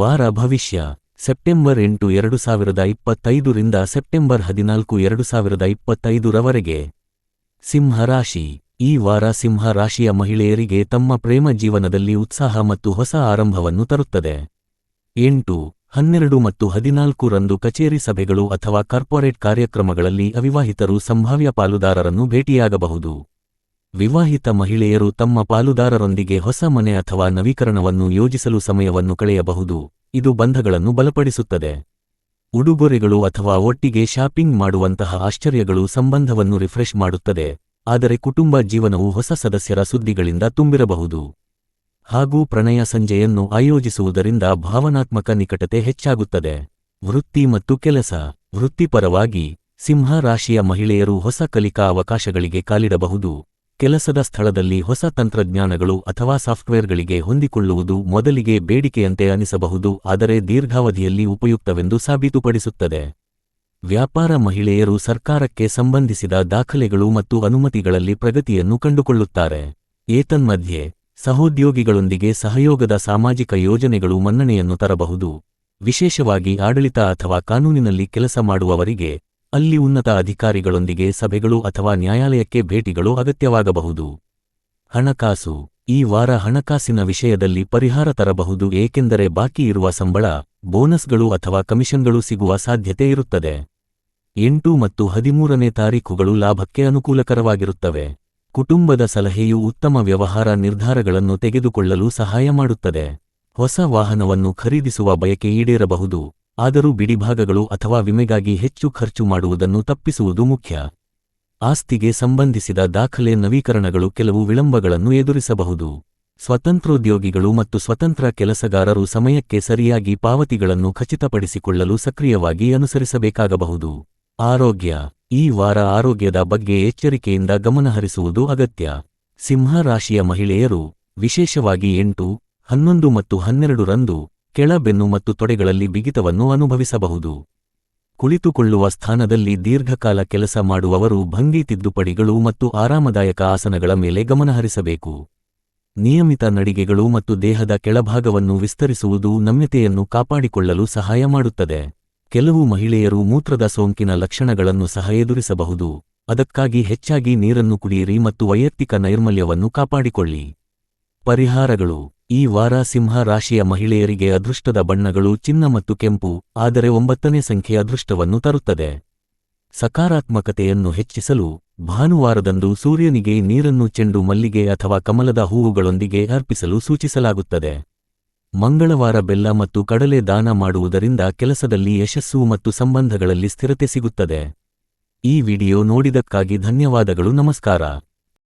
ವಾರ ಭವಿಷ್ಯ. ಸೆಪ್ಟೆಂಬರ್ ಎಂಟು ಎರಡು ಸಾವಿರದ ಇಪ್ಪತ್ತೈದರಿಂದ ಸೆಪ್ಟೆಂಬರ್ ಹದಿನಾಲ್ಕು ಎರಡು ಸಾವಿರದ ಇಪ್ಪತ್ತೈದರವರೆಗೆ ಸಿಂಹ ರಾಶಿ. ಈ ವಾರ ಸಿಂಹ ರಾಶಿಯ ಮಹಿಳೆಯರಿಗೆ ತಮ್ಮ ಪ್ರೇಮ ಜೀವನದಲ್ಲಿ ಉತ್ಸಾಹ ಮತ್ತು ಹೊಸ ಆರಂಭವನ್ನು ತರುತ್ತದೆ. ಎಂಟು, ಹನ್ನೆರಡು ಮತ್ತು ಹದಿನಾಲ್ಕು ರಂದು ಕಚೇರಿ ಸಭೆಗಳು ಅಥವಾ ಕಾರ್ಪೊರೇಟ್ ಕಾರ್ಯಕ್ರಮಗಳಲ್ಲಿ ಅವಿವಾಹಿತರು ಸಂಭಾವ್ಯ ಪಾಲುದಾರರನ್ನು ಭೇಟಿಯಾಗಬಹುದು. ವಿವಾಹಿತ ಮಹಿಳೆಯರು ತಮ್ಮ ಪಾಲುದಾರರೊಂದಿಗೆ ಹೊಸ ಮನೆ ಅಥವಾ ನವೀಕರಣವನ್ನು ಯೋಜಿಸಲು ಸಮಯವನ್ನು ಕಳೆಯಬಹುದು. ಇದು ಬಂಧಗಳನ್ನು ಬಲಪಡಿಸುತ್ತದೆ. ಉಡುಗೊರೆಗಳು ಅಥವಾ ಒಟ್ಟಿಗೆ ಶಾಪಿಂಗ್ ಮಾಡುವಂತಹ ಆಶ್ಚರ್ಯಗಳು ಸಂಬಂಧವನ್ನು ರಿಫ್ರೆಶ್ ಮಾಡುತ್ತದೆ. ಆದರೆ ಕುಟುಂಬ ಜೀವನವು ಹೊಸ ಸದಸ್ಯರ ಸುದ್ದಿಗಳಿಂದ ತುಂಬಿರಬಹುದು. ಹಾಗೂ ಪ್ರಣಯ ಸಂಜೆಯನ್ನು ಆಯೋಜಿಸುವುದರಿಂದ ಭಾವನಾತ್ಮಕ ನಿಕಟತೆ ಹೆಚ್ಚಾಗುತ್ತದೆ. ವೃತ್ತಿ ಮತ್ತು ಕೆಲಸ. ವೃತ್ತಿಪರವಾಗಿ, ಸಿಂಹ ರಾಶಿಯ ಮಹಿಳೆಯರು ಹೊಸ ಕಲಿಕಾ ಅವಕಾಶಗಳಿಗೆ ಕಾಲಿಡಬಹುದು. ಕೆಲಸದ ಸ್ಥಳದಲ್ಲಿ ಹೊಸ ತಂತ್ರಜ್ಞಾನಗಳು ಅಥವಾ ಸಾಫ್ಟ್ವೇರ್ಗಳಿಗೆ ಹೊಂದಿಕೊಳ್ಳುವುದು ಮೊದಲಿಗೆ ಬೇಡಿಕೆಯಂತೆ ಅನಿಸಬಹುದು, ಆದರೆ ದೀರ್ಘಾವಧಿಯಲ್ಲಿ ಉಪಯುಕ್ತವೆಂದು ಸಾಬೀತುಪಡಿಸುತ್ತದೆ. ವ್ಯಾಪಾರ ಮಹಿಳೆಯರು ಸರ್ಕಾರಕ್ಕೆ ಸಂಬಂಧಿಸಿದ ದಾಖಲೆಗಳು ಮತ್ತು ಅನುಮತಿಗಳಲ್ಲಿ ಪ್ರಗತಿಯನ್ನು ಕಂಡುಕೊಳ್ಳುತ್ತಾರೆ. ಏತನ್ಮಧ್ಯೆ, ಸಹೋದ್ಯೋಗಿಗಳೊಂದಿಗೆ ಸಹಯೋಗದ ಸಾಮಾಜಿಕ ಯೋಜನೆಗಳು ಮನ್ನಣೆಯನ್ನು ತರಬಹುದು. ವಿಶೇಷವಾಗಿ ಆಡಳಿತ ಅಥವಾ ಕಾನೂನಿನಲ್ಲಿ ಕೆಲಸ ಮಾಡುವವರಿಗೆ ಅಲ್ಲಿ ಉನ್ನತ ಅಧಿಕಾರಿಗಳೊಂದಿಗೆ ಸಭೆಗಳು ಅಥವಾ ನ್ಯಾಯಾಲಯಕ್ಕೆ ಭೇಟಿಗಳು ಅಗತ್ಯವಾಗಬಹುದು. ಹಣಕಾಸು. ಈ ವಾರ ಹಣಕಾಸಿನ ವಿಷಯದಲ್ಲಿ ಪರಿಹಾರ ತರಬಹುದು ಏಕೆಂದರೆ ಬಾಕಿ ಇರುವ ಸಂಬಳ, ಬೋನಸ್ಗಳು ಅಥವಾ ಕಮಿಷನ್ಗಳು ಸಿಗುವ ಸಾಧ್ಯತೆ ಇರುತ್ತದೆ. ಎಂಟು ಮತ್ತು ಹದಿಮೂರನೇ ತಾರೀಖುಗಳು ಲಾಭಕ್ಕೆ ಅನುಕೂಲಕರವಾಗಿರುತ್ತವೆ. ಕುಟುಂಬದ ಸಲಹೆಯು ಉತ್ತಮ ವ್ಯವಹಾರ ನಿರ್ಧಾರಗಳನ್ನು ತೆಗೆದುಕೊಳ್ಳಲು ಸಹಾಯ ಮಾಡುತ್ತದೆ. ಹೊಸ ವಾಹನವನ್ನು ಖರೀದಿಸುವ ಬಯಕೆ ಈಡೇರಬಹುದು. ಆದರೂ ಬಿಡಿಭಾಗಗಳು ಅಥವಾ ವಿಮೆಗಾಗಿ ಹೆಚ್ಚು ಖರ್ಚು ಮಾಡುವುದನ್ನು ತಪ್ಪಿಸುವುದು ಮುಖ್ಯ. ಆಸ್ತಿಗೆ ಸಂಬಂಧಿಸಿದ ದಾಖಲೆ ನವೀಕರಣಗಳು ಕೆಲವು ವಿಳಂಬಗಳನ್ನು ಎದುರಿಸಬಹುದು. ಸ್ವತಂತ್ರೋದ್ಯೋಗಿಗಳು ಮತ್ತು ಸ್ವತಂತ್ರ ಕೆಲಸಗಾರರು ಸಮಯಕ್ಕೆ ಸರಿಯಾಗಿ ಪಾವತಿಗಳನ್ನು ಖಚಿತಪಡಿಸಿಕೊಳ್ಳಲು ಸಕ್ರಿಯವಾಗಿ ಅನುಸರಿಸಬೇಕಾಗಬಹುದು. ಆರೋಗ್ಯ. ಈ ವಾರ ಆರೋಗ್ಯದ ಬಗ್ಗೆ ಎಚ್ಚರಿಕೆಯಿಂದ ಗಮನಹರಿಸುವುದು ಅಗತ್ಯ. ಸಿಂಹ ರಾಶಿಯ ಮಹಿಳೆಯರು, ವಿಶೇಷವಾಗಿ ಎಂಟು, ಹನ್ನೊಂದು ಮತ್ತು ಹನ್ನೆರಡು ರಂದು ಕೆಳಬೆನ್ನು ಮತ್ತು ತೊಡೆಗಳಲ್ಲಿ ಬಿಗಿತವನ್ನು ಅನುಭವಿಸಬಹುದು. ಕುಳಿತುಕೊಳ್ಳುವ ಸ್ಥಾನದಲ್ಲಿ ದೀರ್ಘಕಾಲ ಕೆಲಸ ಮಾಡುವವರು ಭಂಗಿ ತಿದ್ದುಪಡಿಗಳು ಮತ್ತು ಆರಾಮದಾಯಕ ಆಸನಗಳ ಮೇಲೆ ಗಮನಹರಿಸಬೇಕು ನಿಯಮಿತ ನಡಿಗೆಗಳು ಮತ್ತು ದೇಹದ ಕೆಳಭಾಗವನ್ನು ವಿಸ್ತರಿಸುವುದು ನಮ್ಯತೆಯನ್ನು ಕಾಪಾಡಿಕೊಳ್ಳಲು ಸಹಾಯ ಮಾಡುತ್ತದೆ. ಕೆಲವು ಮಹಿಳೆಯರು ಮೂತ್ರದ ಸೋಂಕಿನ ಲಕ್ಷಣಗಳನ್ನು ಸಹ ಎದುರಿಸಬಹುದು. ಅದಕ್ಕಾಗಿ ಹೆಚ್ಚಾಗಿ ನೀರನ್ನು ಕುಡಿಯಿರಿ ಮತ್ತು ವೈಯಕ್ತಿಕ ನೈರ್ಮಲ್ಯವನ್ನು ಕಾಪಾಡಿಕೊಳ್ಳಿ. ಪರಿಹಾರಗಳು. ಈ ವಾರ ಸಿಂಹ ರಾಶಿಯ ಮಹಿಳೆಯರಿಗೆ ಅದೃಷ್ಟದ ಬಣ್ಣಗಳು ಚಿನ್ನ ಮತ್ತು ಕೆಂಪು, ಆದರೆ ಒಂಬತ್ತನೇ ಸಂಖ್ಯೆ ಅದೃಷ್ಟವನ್ನು ತರುತ್ತದೆ. ಸಕಾರಾತ್ಮಕತೆಯನ್ನು ಹೆಚ್ಚಿಸಲು ಭಾನುವಾರದಂದು ಸೂರ್ಯನಿಗೆ ನೀರನ್ನು ಚೆಂಡು ಮಲ್ಲಿಗೆ ಅಥವಾ ಕಮಲದ ಹೂವುಗಳೊಂದಿಗೆ ಅರ್ಪಿಸಲು ಸೂಚಿಸಲಾಗುತ್ತದೆ. ಮಂಗಳವಾರ ಬೆಲ್ಲ ಮತ್ತು ಕಡಲೆ ದಾನ ಮಾಡುವುದರಿಂದ ಕೆಲಸದಲ್ಲಿ ಯಶಸ್ಸು ಮತ್ತು ಸಂಬಂಧಗಳಲ್ಲಿ ಸ್ಥಿರತೆ ಸಿಗುತ್ತದೆ. ಈ ವಿಡಿಯೋ ನೋಡಿದಕ್ಕಾಗಿ ಧನ್ಯವಾದಗಳು, ನಮಸ್ಕಾರ.